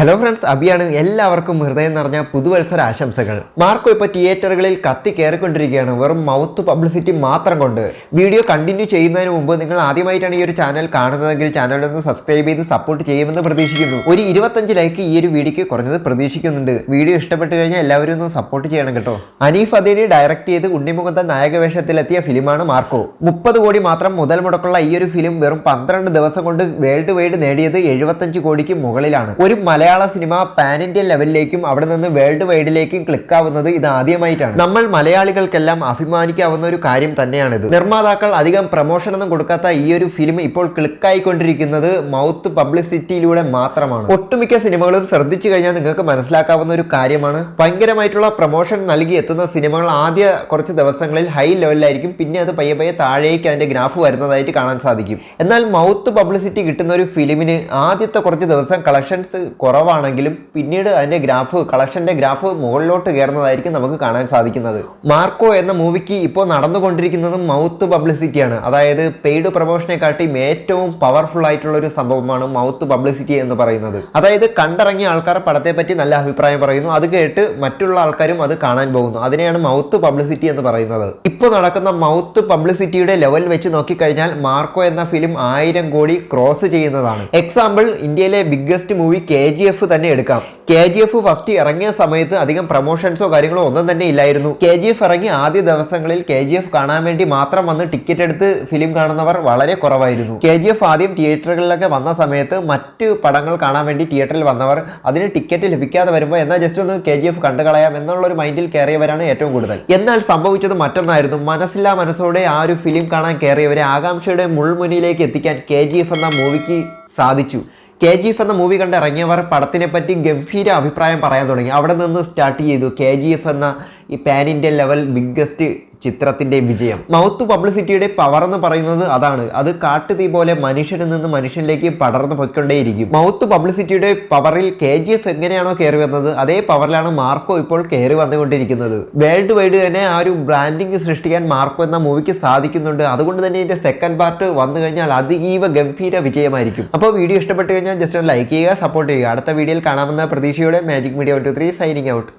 Hello friends അബിയാണ്. എല്ലാവർക്കും ഹൃദയം നിറഞ്ഞ പുതുവത്സര ആശംസകൾ. മാർക്കോ ഇപ്പോൾ തിയേറ്ററുകളിൽ കത്തി കയറിക്കൊണ്ടിരിക്കുകയാണ്. വെറും മൗത്ത് പബ്ലിസിറ്റി മാത്രം കൊണ്ട്. വീഡിയോ കണ്ടിന്യൂ ചെയ്യുന്നതിന് മുമ്പ് നിങ്ങൾ ആദ്യമായിട്ടാണ് ഈ ഒരു ചാനൽ കാണുന്നതെങ്കിൽ ചാനൽ ഒന്ന് സബ്സ്ക്രൈബ് ചെയ്ത് സപ്പോർട്ട് ചെയ്യുമെന്ന് പ്രതീക്ഷിക്കുന്നു. ഒരു ഇരുപത്തഞ്ച് ലൈക്ക് ഈ ഒരു വീഡിയോയ്ക്ക് കുറഞ്ഞത് പ്രതീക്ഷിക്കുന്നുണ്ട്. വീഡിയോ ഇഷ്ടപ്പെട്ട് കഴിഞ്ഞാൽ എല്ലാവരും ഒന്ന് സപ്പോർട്ട് ചെയ്യണം കേട്ടോ. അനീഫ് അദീനി ഡയറക്റ്റ് ചെയ്ത് ഉണ്ണിമുഖത്ത നായകവേഷത്തിലെത്തിയ ഫിലിമാണ് മാർക്കോ. മുപ്പത് കോടി മാത്രം മുതൽ മുടക്കുള്ള ഈ ഒരു ഫിലിം വെറും പന്ത്രണ്ട് ദിവസം കൊണ്ട് വേൾഡ് വൈഡ് നേടിയത് എഴുപത്തഞ്ച് കോടിക്ക് മുകളിലാണ്. ഒരു മലയാള സിനിമ പാൻ ഇന്ത്യൻ ലെവലിലേക്കും അവിടെ നിന്ന് വേൾഡ് വൈഡിലേക്കും ക്ലിക്ക് ആവുന്നത് ഇത് ആദ്യമായിട്ടാണ്. നമ്മൾ മലയാളികൾക്കെല്ലാം അഭിമാനിക്കാവുന്ന ഒരു കാര്യം തന്നെയാണിത്. നിർമ്മാതാക്കൾ അധികം പ്രൊമോഷൻ ഒന്നും കൊടുക്കാത്ത ഈ ഒരു ഫിലിം ഇപ്പോൾ ക്ലിക്ക് ആയിക്കൊണ്ടിരിക്കുന്നത് മൗത്ത് പബ്ലിസിറ്റിയിലൂടെ മാത്രമാണ്. ഒട്ടുമിക്ക സിനിമകളും ശ്രദ്ധിച്ചു കഴിഞ്ഞാൽ നിങ്ങൾക്ക് മനസ്സിലാക്കാവുന്ന ഒരു കാര്യമാണ്. ഭയങ്കരമായിട്ടുള്ള പ്രൊമോഷൻ നൽകി എത്തുന്ന സിനിമകൾ ആദ്യ കുറച്ച് ദിവസങ്ങളിൽ ഹൈ ലെവലിലായിരിക്കും പിന്നെ അത് പയ്യെ പയ്യെ താഴേക്ക് അതിന്റെ ഗ്രാഫ് വരുന്നതായിട്ട് കാണാൻ സാധിക്കും. എന്നാൽ മൗത്ത് പബ്ലിസിറ്റി കിട്ടുന്ന ഒരു ഫിലിമിന് ആദ്യത്തെ കുറച്ച് ദിവസം കളക്ഷൻസ് കുറവാണെങ്കിലും പിന്നീട് അതിന്റെ ഗ്രാഫ് കളക്ഷന്റെ ഗ്രാഫ് മുകളിലോട്ട് കയറുന്നതായിരിക്കും നമുക്ക് കാണാൻ സാധിക്കുന്നത്. മാർക്കോ എന്ന മൂവിക്ക് ഇപ്പോൾ നടന്നുകൊണ്ടിരിക്കുന്നത് മൗത്ത് പബ്ലിസിറ്റിയാണ്. അതായത് പെയ്ഡ് പ്രൊമോഷനെക്കാട്ടിയും ഏറ്റവും പവർഫുൾ ആയിട്ടുള്ള ഒരു സംഭവമാണ് മൗത്ത് പബ്ലിസിറ്റി എന്ന് പറയുന്നത്. അതായത് കണ്ടിറങ്ങിയ ആൾക്കാർ പടത്തെ പറ്റി നല്ല അഭിപ്രായം പറയുന്നു. അത് കേട്ട് മറ്റുള്ള ആൾക്കാരും അത് കാണാൻ പോകുന്നു. അതിനെയാണ് മൗത്ത് പബ്ലിസിറ്റി എന്ന് പറയുന്നത്. ഇപ്പോൾ നടക്കുന്ന മൗത്ത് പബ്ലിസിറ്റിയുടെ ലെവൽ വെച്ച് നോക്കിക്കഴിഞ്ഞാൽ മാർക്കോ എന്ന ഫിലിം ആയിരം കോടി ക്രോസ് ചെയ്യുന്നതാണ്. എക്സാമ്പിൾ ഇന്ത്യയിലെ biggest movie K G F തന്നെ എടുക്കാം. കെ ജി എഫ് ഫസ്റ്റ് ഇറങ്ങിയ സമയത്ത് അധികം പ്രൊമോഷൻസോ കാര്യങ്ങളോ ഒന്നും തന്നെ ഇല്ലായിരുന്നു. കെ ജി എഫ് ഇറങ്ങിയ ആദ്യ ദിവസങ്ങളിൽ കെ ജി എഫ് കാണാൻ വേണ്ടി മാത്രം വന്ന് ടിക്കറ്റ് എടുത്ത് ഫിലിം കാണുന്നവർ വളരെ കുറവായിരുന്നു. കെ ജി എഫ് ആദ്യം തിയേറ്ററുകളിലൊക്കെ വന്ന സമയത്ത് മറ്റ് പടങ്ങൾ കാണാൻ വേണ്ടി തിയേറ്ററിൽ വന്നവർ അതിന് ടിക്കറ്റ് ലഭിക്കാതെ വരുമ്പോൾ എന്നാൽ ജസ്റ്റ് ഒന്ന് കെ ജി എഫ് കണ്ടു കളയാം എന്നുള്ള ഒരു മൈൻഡിൽ കയറിയവരാണ് ഏറ്റവും കൂടുതൽ. എന്നാൽ സംഭവിച്ചത് മറ്റൊന്നായിരുന്നു. മനസ്സില്ലാ മനസ്സോടെ ആ ഒരു ഫിലിം കാണാൻ കയറിയവരെ ആകാംക്ഷയുടെ മുൾമുനിയിലേക്ക് എത്തിക്കാൻ കെ എന്ന മൂവിക്ക് സാധിച്ചു. കെ ജി എഫ് എന്ന മൂവി കണ്ടിറങ്ങിയവർ പടത്തിനെ പറ്റി ഗംഭീര അഭിപ്രായം പറയാൻ തുടങ്ങി. അവിടെ നിന്ന് സ്റ്റാർട്ട് ചെയ്തു. കെ ജി എഫ് എന്ന ഈ പാൻ ഇന്ത്യൻ ലെവൽ ബിഗ്ഗസ്റ്റ് ചിത്രത്തിന്റെ വിജയം. മൗത്ത് പബ്ലിസിറ്റിയുടെ പവർ എന്ന് പറയുന്നത് അതാണ്. അത് കാട്ടുതീ പോലെ മനുഷ്യനിൽ നിന്ന് മനുഷ്യനിലേക്ക് പടർന്നു പൊയ്ക്കൊണ്ടേയിരിക്കും. മൗത്ത് പബ്ലിസിറ്റിയുടെ പവറിൽ കെ ജി എഫ് എങ്ങനെയാണോ കയറി വന്നത് അതേ പവറിലാണ് മാർക്കോ ഇപ്പോൾ കയറി വന്നുകൊണ്ടിരിക്കുന്നത്. വേൾഡ് വൈഡ് തന്നെ ആ ഒരു ബ്രാൻഡിങ് സൃഷ്ടിക്കാൻ മാർക്കോ എന്ന മൂവിക്ക് സാധിക്കുന്നുണ്ട്. അതുകൊണ്ട് തന്നെ ഇതിന്റെ സെക്കൻഡ് പാർട്ട് വന്നു കഴിഞ്ഞാൽ അതീവ ഗംഭീര വിജയമായിരിക്കും. അപ്പോൾ വീഡിയോ ഇഷ്ടപ്പെട്ട് കഴിഞ്ഞാൽ ജസ്റ്റ് ഒന്ന് ലൈക്ക് ചെയ്യുക സപ്പോർട്ട് ചെയ്യുക. അടുത്ത വീഡിയോയിൽ കാണാമെന്ന പ്രതീക്ഷയോടെ magic media two three signing out